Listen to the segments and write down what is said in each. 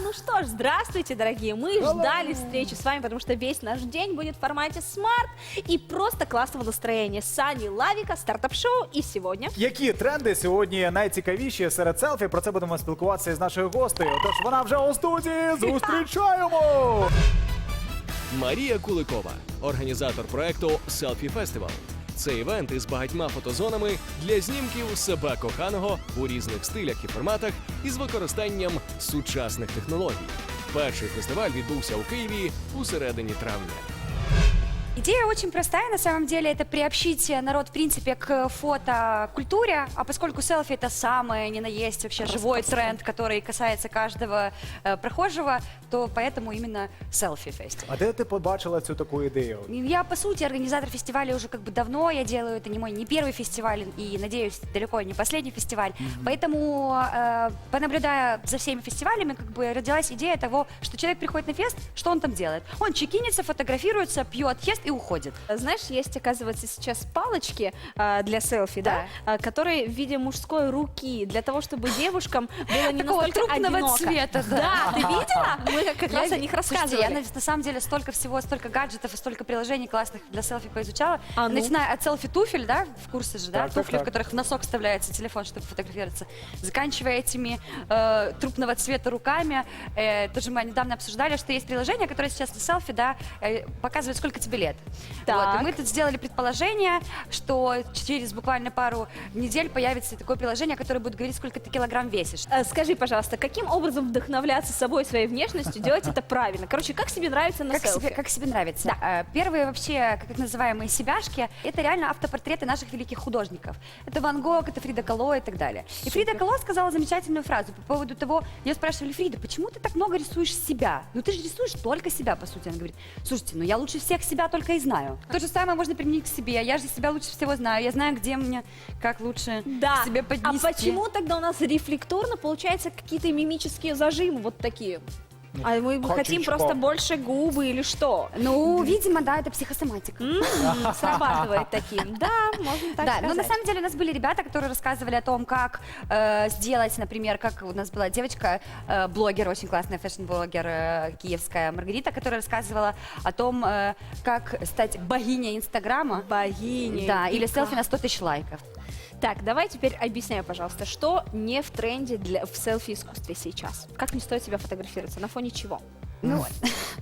ну что ж, здравствуйте, дорогие. Мы ждали встречи с вами, потому что весь наш день будет в формате смарт и просто классного настроения. Сани Лавика, стартап-шоу. И сегодня... Які тренди сьогодні найцікавіші серед селфі? Про це будемо спілкуватися із нашою гостею. Тож вона вже у студії. Зустрічаємо! Марія Куликова, організатор проекту Селфі Фестивал. Це івент із багатьма фотозонами для знімків себе коханого у різних стилях і форматах із використанням сучасних технологій. Перший фестиваль відбувся у Києві у середині травня. Идея очень простая, на самом деле, это приобщить народ, в принципе, к фотокультуре, а поскольку селфи это самое не на есть вообще живой тренд, который касается каждого э, прохожего, то поэтому именно селфи-фестиваль. А де ти побачила цю таку ідею? Я, по сути, организатор фестиваля уже как бы давно, я делаю, это не мой не первый фестиваль и, надеюсь, далеко не последний фестиваль. Поэтому, э, понаблюдая за всеми фестивалями, как бы родилась идея того, что человек приходит на фест, что он там делает? Он чекинится, фотографируется, пьет, ест и уходит. Знаешь, есть, оказывается, сейчас палочки а, для селфи, да, а, которые в виде мужской руки, для того, чтобы девушкам было не Такого настолько трупного одиноко. цвета, да. Да, ты видела? Мы как раз о них Слушайте, рассказывали. я на, на самом деле столько всего, столько гаджетов и столько приложений классных для селфи поизучала. А ну? Начиная от селфи-туфель, да, в курсе же, да, Так, так, туфли, в так. которых в носок вставляется телефон, чтобы фотографироваться, заканчивая этими э, трупного цвета руками. Э, тоже мы недавно обсуждали, что есть приложение, которое сейчас на селфи, да, э, показывает, сколько тебе лет. Так. Вот, и мы тут сделали предположение, что через буквально пару недель появится такое приложение, которое будет говорить, сколько ты килограмм весишь. А, Скажи, пожалуйста, каким образом вдохновляться собой, своей внешностью, делать это правильно? Короче, как себе нравится на как селфи? себе, как себе нравится. Э, Первые вообще, как их называемые себяшки, это реально автопортреты наших великих художников. Это Ван Гог, это Фрида Кало и так далее. И Фрида Кало сказала замечательную фразу по поводу того, ее спрашивали, Фрида, почему ты так много рисуешь себя? Ну ты же рисуешь только себя, по сути. Она говорит, слушайте, ну я лучше всех себя только и знаю. То же самое можно применить к себе. Я же себя лучше всего знаю. Я знаю, где мне, как лучше Да. себе А поднести. почему тогда у нас рефлекторно получается какие-то мимические зажимы вот такие? А мы бы хотим просто больше губы или что? Ну, видимо, да, это психосоматика. М, Срабатывает таким. Да, можно так да, сказать. но на самом деле у нас были ребята, которые рассказывали о том, как э, сделать, например, как у нас была девочка, э, блогер, очень классная фэшн-блогер э, киевская Маргарита, которая рассказывала о том, э, как стать богиней Инстаграма. Богини. Да, или селфи на 100 тысяч лайков. Так, давай теперь объясняй, пожалуйста, что не в тренде для, в селфи-искусстве сейчас? Как не стоит себя фотографироваться? На фоне чего? Ну,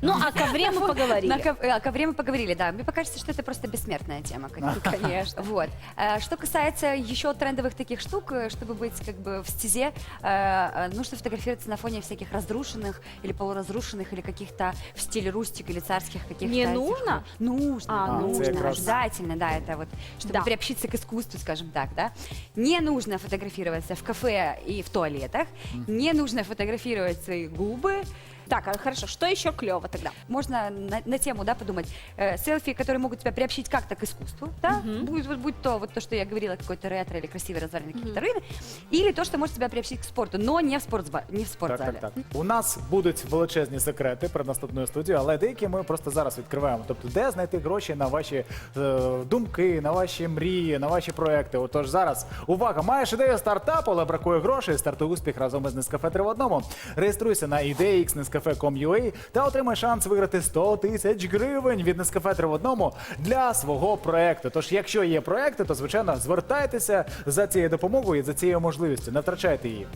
Ну, о ковре мы поговорили. на ков- э, о ковре мы поговорили, да. Мне покажется, что это просто бессмертная тема. как- Конечно. Вот. Э, Что касается еще трендовых таких штук, э, чтобы быть как бы в стезе, э, э, нужно фотографироваться на фоне всяких разрушенных или полуразрушенных, или каких-то в стиле рустик или царских каких-то. Не этих, нужно? э, Нужно. А, нужно. Это как раз- Обязательно, да, это вот, чтобы Да. приобщиться к искусству, скажем так, да. Не нужно фотографироваться в кафе и в туалетах, не нужно фотографировать свои губы, Так, а хорошо, что еще клево тогда? можно на, на тему, да, подумать. Э, селфи, которые могут тебя приобщить как-то к искусству, да, будет вот будь то вот то, что я говорила, какой-то ретро или красивые развалины какие-то руины, или то, что может тебя приобщить к спорту, но не в спортзале, не в Так, спортзале. так, так. У нас будуть величезні секрети перед наступною студією, але деякі ми просто зараз відкриваємо. Тобто, де знайти гроші на ваші е, думки, на ваші мрії, на ваші проекти. Отож, зараз увага, маєш ідею стартапу, але бракує грошей. Стартуй успіх разом із Нескафе 3 в одному. Реєструйся на IDX Nescafe.com.ua та отримай шанс виграти 100 тисяч гривень від Nescafe 3 в одному для свого проекту. Тож, якщо є проекти, то звичайно звертайтеся за цією допомогою і за цією можливістю. Не втрачайте її.